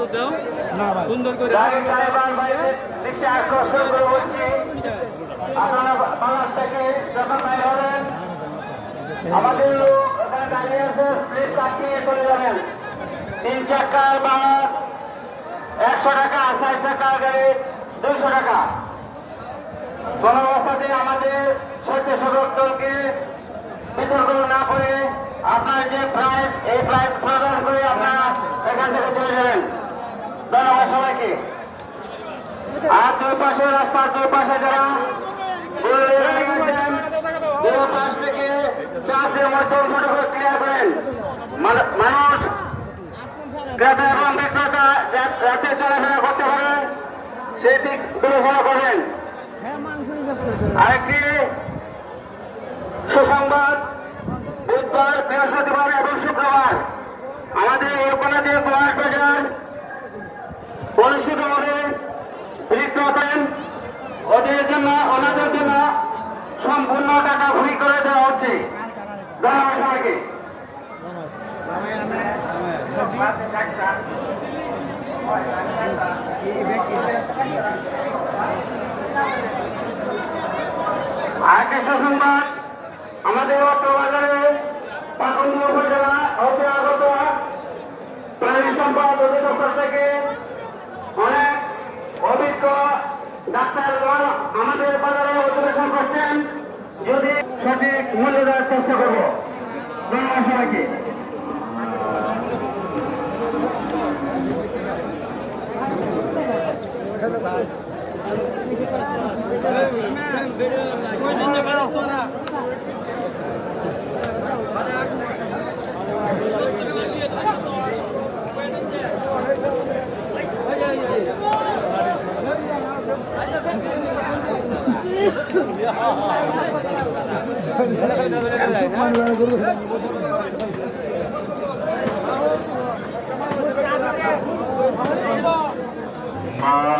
গরু দাও। সুন্দর করে আমাদের লোক ওখানে দাঁড়িয়ে আছে স্লিপ কাটিয়ে চলে যাবেন। তিন চাকার বাস একশো টাকা ষাট চাকার গাড়ি দুশো টাকা। কোন অবস্থাতে আমাদের স্বেচ্ছাসেবক দলকে বিতর্ক না করে আপনার যে প্রাইজ এই প্রাইজ প্রদান করে আপনারা এখান থেকে চলে যাবেন। সবাইকে আর দুই পাশে রাস্তার দুই পাশে যারা থেকে করেন। মানুষ ক্রেতা এবং বিক্রেতা রাতে চলাফেরা করতে পারেন, সেই বিবেচনা করবেন। আরেকটি সুসংবাদ, বুধবার, বৃহস্পতিবার এবং শুক্রবার। আমাদের প্রয়াস বাজার জন্য, ওনাদের জন্য সম্পূর্ণ টাকা ফ্রি করে দেওয়া হচ্ছে। ধন্যবাদ সবাইকে। আরেকটি সুসংবাদ, আমাদের অর্থ বাজারে উপজেলা হতে আগত ডাক্তারগণ আমাদের বাজারে অধিবেশন করছেন। যদি সঠিক মূল্য দেওয়ার চেষ্টা করব। ধন্যবাদ সবাইকে। Ah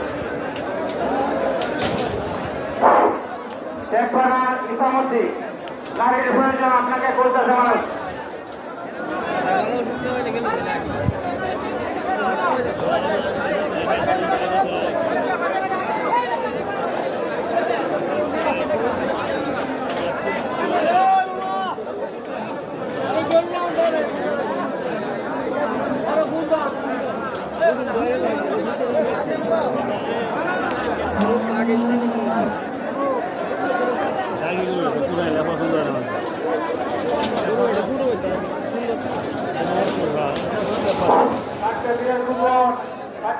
অভিযোগ করার ইসামতি গাড়ির প্রয়োজন আপনাকে করতেছে মানুষ। চারটে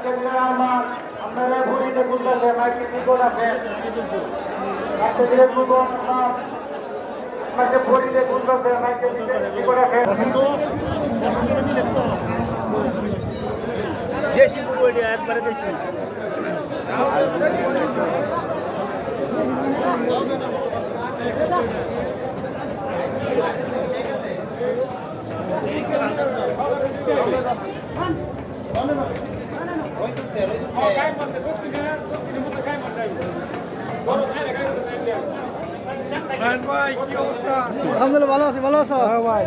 আপনারা মাইকে টিকট আছে চারটে দিনের কুকুর আমার আপনাকে ভরিতে ঘুরতেছে মাইকে টিকট আছে দেশি গরু এটা একবারে দেশি আলহামদুলিল্লাহ ভালো আছি ভালো আছো? হ্যাঁ ভাই।